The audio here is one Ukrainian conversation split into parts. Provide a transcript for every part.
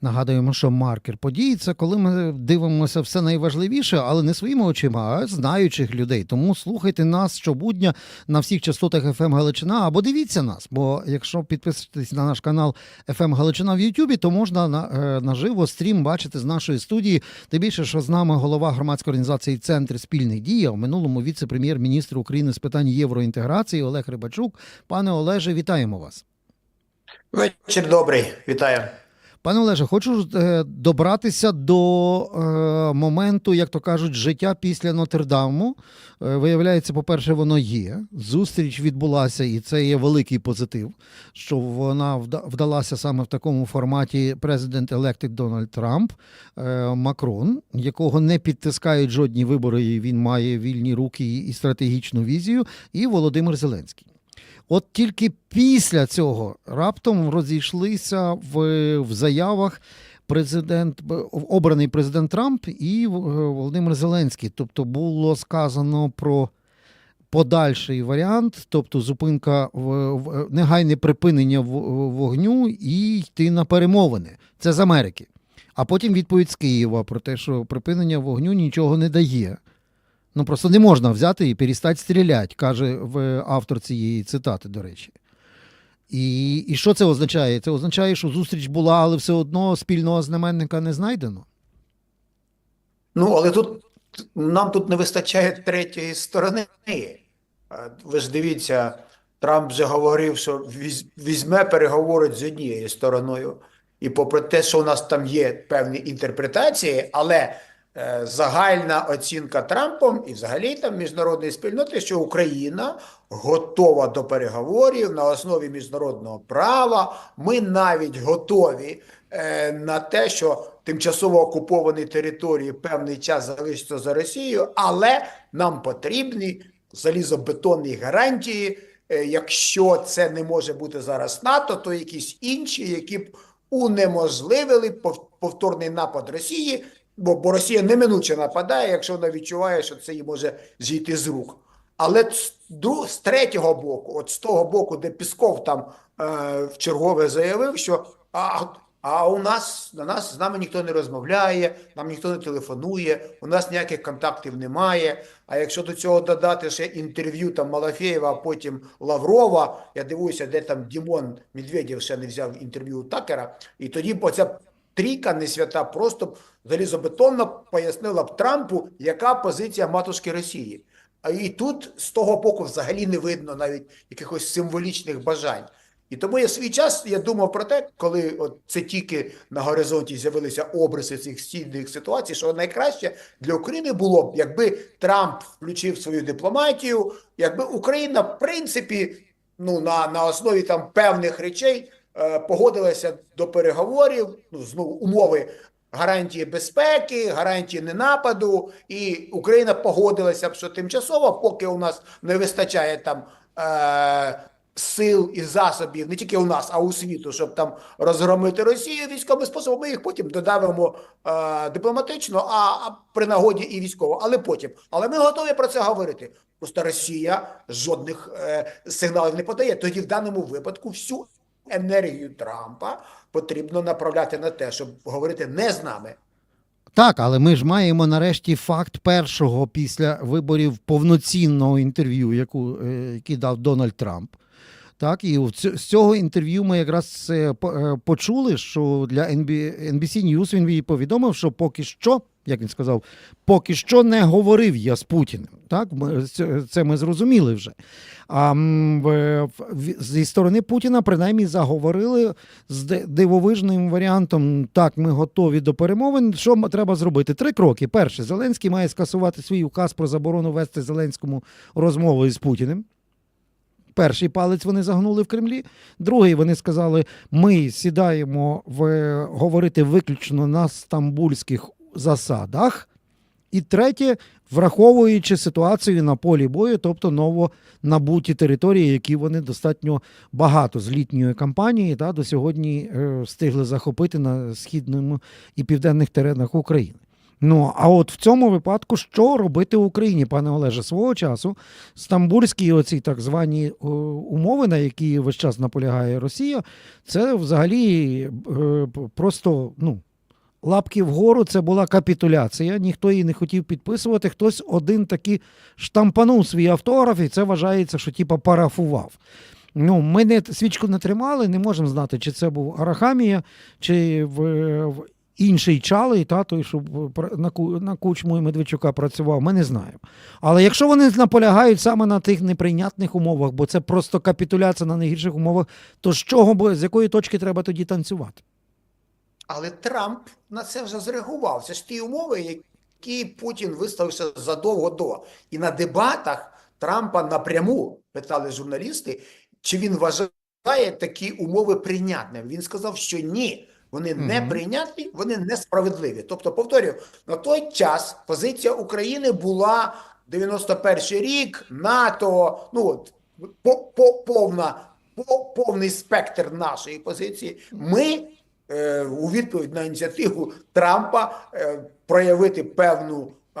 Нагадуємо, що маркер подій це коли ми дивимося все найважливіше, але не своїми очима, а знаючих людей. Тому слухайте нас щобудня на всіх частотах FM Галичина або дивіться нас. Бо якщо підписуєтесь на наш канал FM Галичина в Ютубі, то можна на, е, наживо стрім бачити з нашої студії. Тим більше, що з нами голова громадської організації Центр спільних дій, а в минулому віце-прем'єр-міністр України з питань євроінтеграції Олег Рибачук. Пане Олеже, вітаємо вас. Вечір добрий, вітаю. Пане Олеже, хочу е, добратися до е, моменту, як то кажуть, життя після Нотр-Даму. Е, виявляється, по-перше, воно є. Зустріч відбулася, і це є великий позитив, що вона вда- вдалася саме в такому форматі президент електик Дональд Трамп, е, Макрон, якого не підтискають жодні вибори, і він має вільні руки і стратегічну візію, і Володимир Зеленський. От тільки після цього раптом розійшлися в, в заявах президент обраний президент Трамп і е, Володимир Зеленський. Тобто було сказано про подальший варіант, тобто зупинка в, негайне припинення вогню і йти на перемовини. Це з Америки. А потім відповідь з Києва про те, що припинення вогню нічого не дає. Ну просто не можна взяти і перестати стріляти, каже в автор цієї цитати, до речі. І, і що це означає? Це означає, що зустріч була, але все одно спільного знаменника не знайдено. Ну, але тут нам тут не вистачає третьої сторони. Ви ж дивіться, Трамп вже говорив, що візьме переговорить з однією стороною. І попри те, що у нас там є певні інтерпретації, але загальна оцінка Трампом і взагалі там міжнародної спільноти, що Україна готова до переговорів на основі міжнародного права. Ми навіть готові е, на те, що тимчасово окуповані території певний час залишаться за Росією, але нам потрібні залізобетонні гарантії. Е, Якщо це не може бути зараз НАТО, то якісь інші, які б унеможливили повторний напад Росії, бо, бо Росія неминуче нападає, якщо вона відчуває, що це їй може зійти з рук. Але з, третього боку, от з того боку, де Пісков там е, в чергове заявив, що а, а у нас на нас з нами ніхто не розмовляє, нам ніхто не телефонує, у нас ніяких контактів немає. А якщо до цього додати ще інтерв'ю там Малафєєва, а потім Лаврова, я дивуюся, де там Дімон Медведєв ще не взяв інтерв'ю Такера, і тоді оця трійка не свята просто залізобетонно пояснила б Трампу, яка позиція матушки Росії. А і тут з того боку взагалі не видно навіть якихось символічних бажань. І тому я свій час я думав про те, коли от це тільки на горизонті з'явилися обриси цих стійних ситуацій, що найкраще для України було б, якби Трамп включив свою дипломатію, якби Україна, в принципі, ну на, на основі там певних речей погодилася до переговорів, ну знову умови гарантії безпеки, гарантії ненападу, і Україна погодилася що тимчасово, поки у нас не вистачає там. Е, Сил і засобів не тільки у нас, а у світу, щоб там розгромити Росію військовим способом. Ми їх потім додавимо е, дипломатично, а, а при нагоді і військово. Але потім. Але ми готові про це говорити. Просто Росія жодних е, сигналів не подає. Тоді в даному випадку всю енергію Трампа потрібно направляти на те, щоб говорити не з нами. Так, але ми ж маємо нарешті факт першого після виборів повноцінного інтерв'ю, яку, е, який дав Дональд Трамп. Так, і з цього інтерв'ю ми якраз е, е, почули, що для NB, NBC News він повідомив, що поки що, як він сказав, поки що не говорив я з Путіним. Так, це- ми зрозуміли вже. А зі сторони Путіна принаймні заговорили з дивовижним варіантом. Так, ми готові до перемовин. Що треба зробити? Три кроки. Перше, Зеленський має скасувати свій указ про заборону вести Зеленському розмову із Путіним. Перший палець вони загнули в Кремлі. Другий вони сказали: ми сідаємо в говорити виключно на стамбульських засадах. І третє, враховуючи ситуацію на полі бою, тобто новонабуті території, які вони достатньо багато з літньої кампанії та, до сьогодні е, встигли захопити на східному і південних теренах України. Ну а от в цьому випадку що робити Україні, пане Олеже? Свого часу стамбульські оці так звані е, умови, на які весь час наполягає Росія, це взагалі е, просто ну. Лапки вгору це була капітуляція, ніхто її не хотів підписувати. Хтось один таки штампанув свій автограф, і це вважається, що типа парафував. Ну, ми не свічку не тримали, не можемо знати, чи це був Арахамія, чи в, в інший чалий, та, той, що на, на кучму і Медведчука працював, ми не знаємо. Але якщо вони наполягають саме на тих неприйнятних умовах, бо це просто капітуляція на найгірших умовах, то з чого з якої точки треба тоді танцювати? Але Трамп на це вже зреагував. Це ж ті умови, які Путін виставився задовго до. І на дебатах Трампа напряму питали журналісти, чи він вважає такі умови прийнятними. Він сказав, що ні. Вони не Мгм. прийнятні, вони несправедливі. Тобто, повторюю, на той час позиція України була 91 рік, НАТО, ну от по, по, повна, по, повний спектр нашої позиції. Ми у відповідь на ініціативу Трампа е, проявити певну е,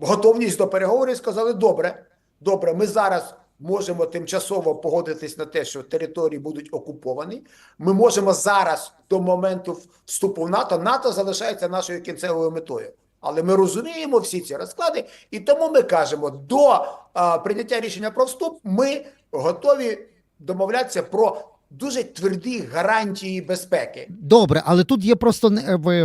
готовність до переговорів, сказали: добре, добре, ми зараз можемо тимчасово погодитись на те, що території будуть окуповані. Ми можемо зараз до моменту вступу в НАТО. НАТО залишається нашою кінцевою метою. Але ми розуміємо всі ці розклади, і тому ми кажемо, до а, прийняття рішення про вступ ми готові домовлятися про дуже тверді гарантії безпеки. Добре, але тут є просто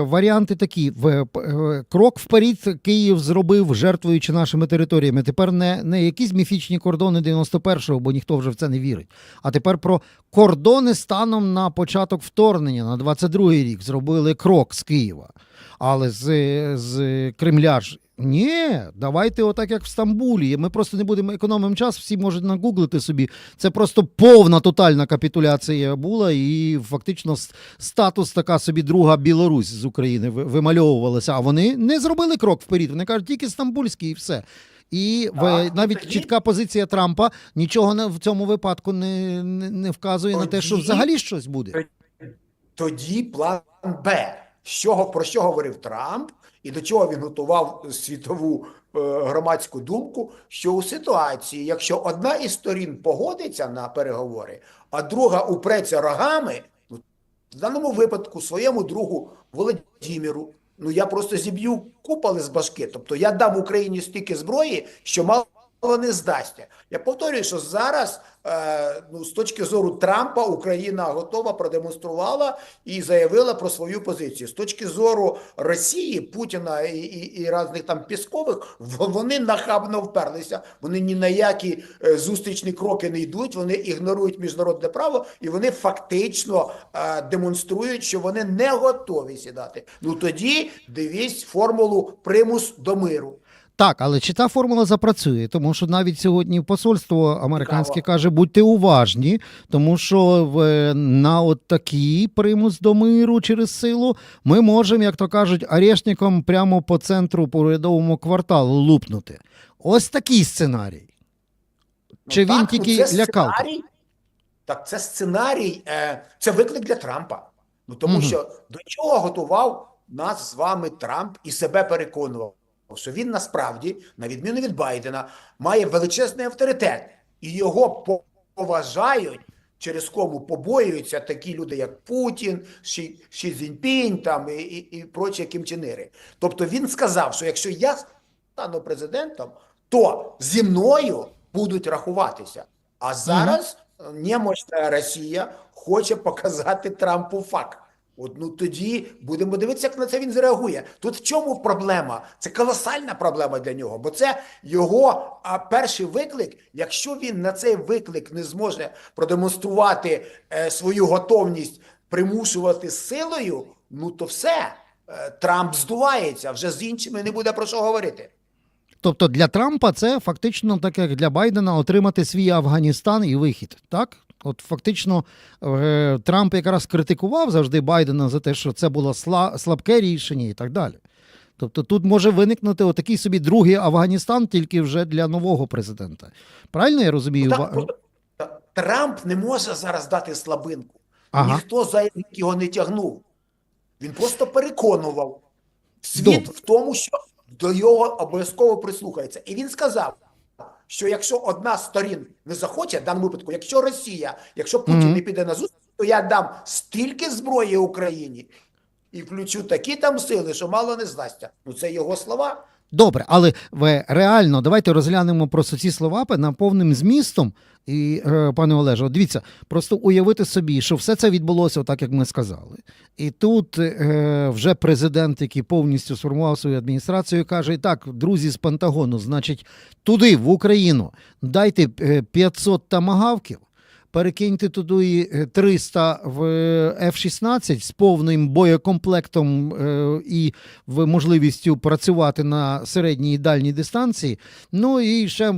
варіанти такі: п- е, крок вперед Київ зробив, жертвуючи нашими територіями. Тепер не, не якісь міфічні кордони 91-го, бо ніхто вже в це не вірить. А тепер про кордони станом на початок вторгнення на 22-й рік зробили крок з Києва. Але з, з Кремля ж. Ні, давайте отак, як в Стамбулі. Ми просто не будемо економимо час, всі можуть нагуглити собі. Це просто повна тотальна капітуляція була, і фактично статус така собі друга Білорусь з України вимальовувалася. А вони не зробили крок вперед. Вони кажуть, тільки стамбульський і все. І в, навіть тоді- чітка позиція Трампа нічого не, в цьому випадку не, не, не вказує на те, що взагалі щось буде. Тоді план Б. З чого про що говорив Трамп, і до чого він готував світову е, громадську думку, що у ситуації, якщо одна із сторін погодиться на переговори, а друга упреться рогами, ну, в даному випадку своєму другу Володимиру, ну я просто зіб'ю купали з башки. Тобто я дам Україні стільки зброї, що мало не здасться. Я повторюю, що зараз, е, ну, з точки зору Трампа, Україна готова продемонструвала і заявила про свою позицію. З точки зору Росії, Путіна і, і, і різних там піскових, вони нахабно вперлися. Вони ні на які е, зустрічні кроки не йдуть. Вони ігнорують міжнародне право, і вони фактично е, демонструють, що вони не готові сідати. Ну тоді дивись формулу примус до миру. Так, але чи та формула запрацює? Тому що навіть сьогодні посольство американське каже, будьте уважні, тому що в, на от такий примус до миру через силу ми можемо, як то кажуть, арешником прямо по центру по урядовому кварталу лупнути. Ось такий сценарій. Чи він так, тільки це лякав? Сценарій, так, це сценарій, е, це виклик для Трампа. Ну тому Мгм. що до чого готував нас з вами Трамп і себе переконував, що він насправді, на відміну від Байдена, має величезний авторитет, і його поважають. Через кому побоюються такі люди, як Путін, Ші, Ші Цзіньпінь там і, і, і прочі кімчинери. Тобто він сказав, що якщо я стану президентом, то зі мною будуть рахуватися. А зараз немощна Росія хоче показати Трампу факт. От ну тоді будемо дивитися, як на це він зреагує. Тут в чому проблема? Це колосальна проблема для нього, бо це його а, перший виклик. Якщо він на цей виклик не зможе продемонструвати е, свою готовність примушувати силою, ну то все. Е, Трамп здувається, вже з іншими не буде про що говорити. Тобто для Трампа це фактично так, як для Байдена, отримати свій Афганістан і вихід. Так? От фактично е, Трамп якраз критикував завжди Байдена за те, що це було слабке рішення і так далі. Тобто тут може виникнути отакий собі другий Афганістан, тільки вже для нового президента. Правильно я розумію? Так, Ва- бо- та- Трамп не може зараз дати слабинку. Ага. Ніхто за його не тягнув. Він просто переконував. Світ Добре. в тому, що до його обов'язково прислухається. І він сказав, що якщо одна з сторін не захоче, в даному випадку, якщо Росія, якщо Путін Мгм. не піде на зустріч, то я дам стільки зброї Україні і включу такі там сили, що мало не здасться. Ну це його слова. Добре, але ви реально давайте розглянемо просто ці слова на повним змістом. І, е, пане Олеже, дивіться, просто уявити собі, що все це відбулося так, як ми сказали. І тут е, вже президент, який повністю сформував свою адміністрацію, каже: так, друзі з Пентагону, значить, туди, в Україну, дайте е, 500 тамагавків. Перекиньте туди е, 300 в F-16 з повним боєкомплектом е, і можливістю працювати на середній і дальній дистанції. Ну і ще е,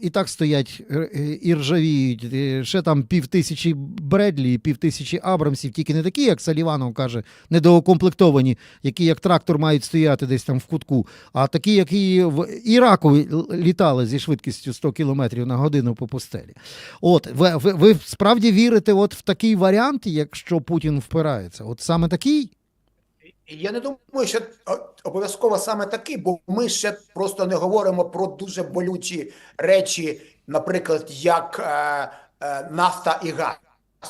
і так стоять е, е, і ржавіють. е, Ще там пів тисячі Бредлі, пів тисячі Абрамсів, тільки не такі, як Саліванов каже, недоукомплектовані, які як трактор мають стояти десь там в кутку, а такі, які в Іраку літали зі швидкістю 100 км на годину по пустелі. От ви, ви, ви справді вірите от в такий варіант, якщо Путін впирається? От саме такий? Я не думаю, що обов'язково саме такий, бо ми ще просто не говоримо про дуже болючі речі, наприклад, як е, е, нафта і газ.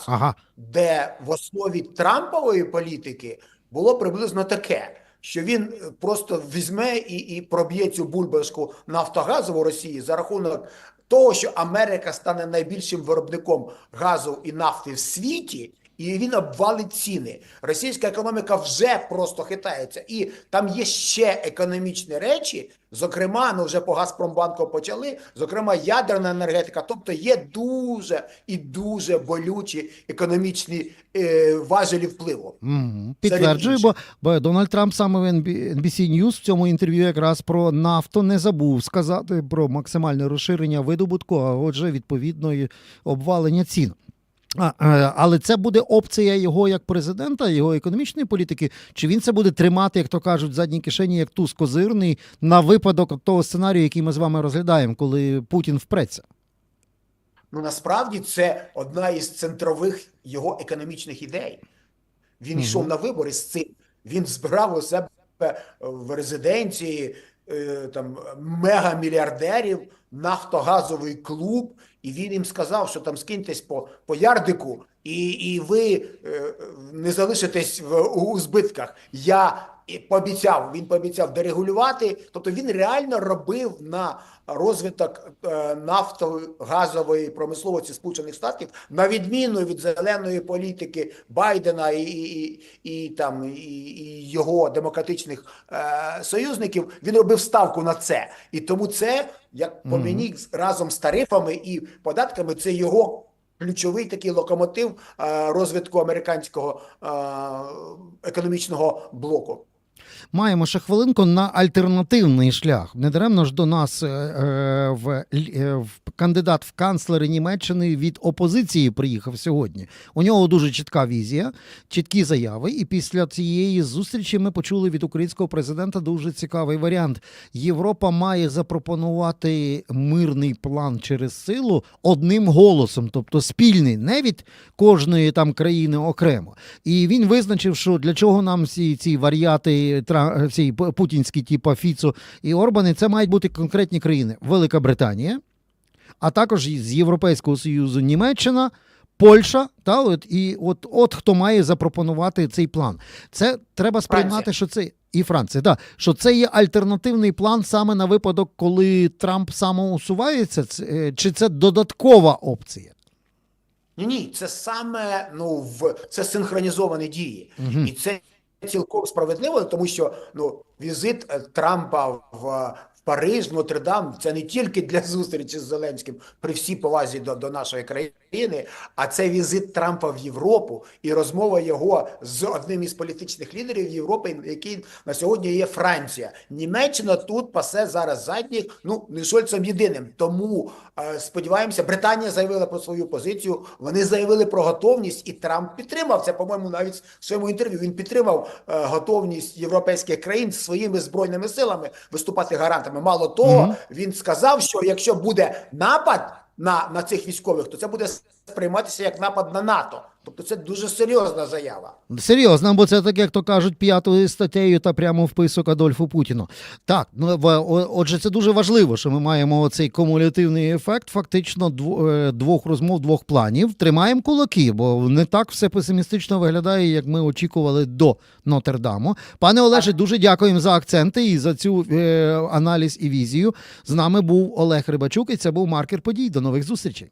Ага. де в основі Трампової політики було приблизно таке, що він е, просто візьме і, і проб'є цю бульбашку нафтогазову Росії за рахунок того, що Америка стане найбільшим виробником газу і нафти в світі. І він обвалить ціни. Російська економіка вже просто хитається. І там є ще економічні речі, зокрема, ну вже по Газпромбанку почали, зокрема, ядерна енергетика. Тобто є дуже і дуже болючі економічні е, важелі впливу. Угу. Підтверджую, бо, бо Дональд Трамп саме в NB- NBC News в цьому інтерв'ю якраз про нафту не забув сказати про максимальне розширення видобутку, а отже, відповідно, і обвалення цін. А, е, але це буде опція його як президента, його економічної політики. Чи він це буде тримати, як то кажуть, в задній кишені, як туз козирний, на випадок того сценарію, який ми з вами розглядаємо, коли Путін впреться? Ну насправді це одна із центрових його економічних ідей. Він Мгм. йшов на вибори з цим. Він збирав у себе в резиденції е, там мегамільярдерів, нафтогазовий клуб, і він їм сказав, що там скиньтесь по, по ярдику, і, і ви е, не залишитесь в, у збитках. Я і пообіцяв, він пообіцяв дерегулювати. Тобто він реально робив на розвиток е, нафтогазової промисловості Сполучених Штатів, на відміну від зеленої політики Байдена і, і, і, і там і, і його демократичних е, союзників, він робив ставку на це. І тому це, як по мені, разом з тарифами і податками, це його. Ключовий такий локомотив е, розвитку американського е, економічного блоку. Маємо ще хвилинку на альтернативний шлях. Недаремно ж до нас е, е, в, е, в кандидат в канцлери Німеччини від опозиції приїхав сьогодні. У нього дуже чітка візія, чіткі заяви. І після цієї зустрічі ми почули від українського президента дуже цікавий варіант. Європа має запропонувати мирний план через силу одним голосом, тобто спільний, не від кожної там країни окремо. І він визначив, що для чого нам всі ці варіати всі п- путінські, типу Фіцо і Орбани, це мають бути конкретні країни: Велика Британія, а також з Європейського Союзу Німеччина. Польща, та от і от, от хто має запропонувати цей план. Це треба сприймати, Франція. що це і Франція, да, що це є альтернативний план саме на випадок, коли Трамп самоусувається, е, чи це додаткова опція? Ні, ні, це саме ну в це синхронізовані дії, Мгм. і це цілком справедливо, тому що ну візит е, Трампа в, в Париж, Нотр-Дам, це не тільки для зустрічі з Зеленським при всій повазі до, до нашої країни, а це візит Трампа в Європу і розмова його з одним із політичних лідерів Європи, який на сьогодні є Франція. Німеччина тут пасе зараз задніх, ну не Шольцем єдиним. Тому е, сподіваємося, Британія заявила про свою позицію. Вони заявили про готовність, і Трамп підтримав це. По-моєму, навіть в своєму інтерв'ю він підтримав е, готовність європейських країн своїми збройними силами виступати гарантами. Мало того, Мгм. він сказав, що якщо буде напад на, на цих військових, то це буде сприйматися як напад на НАТО. Тобто це дуже серйозна заява. Серйозно, бо це так, як то кажуть, п'ятою статтею та прямо вписок Адольфу Путіну. Так, ну отже, це дуже важливо, що ми маємо цей кумулятивний ефект, фактично е, двох розмов, двох планів. Тримаємо кулаки, бо не так все песимістично виглядає, як ми очікували до Нотердаму. Пане Олеже, дуже дякуємо за акценти і за цю е, аналіз і візію. З нами був Олег Рибачук, і це був маркер подій. До нових зустрічей.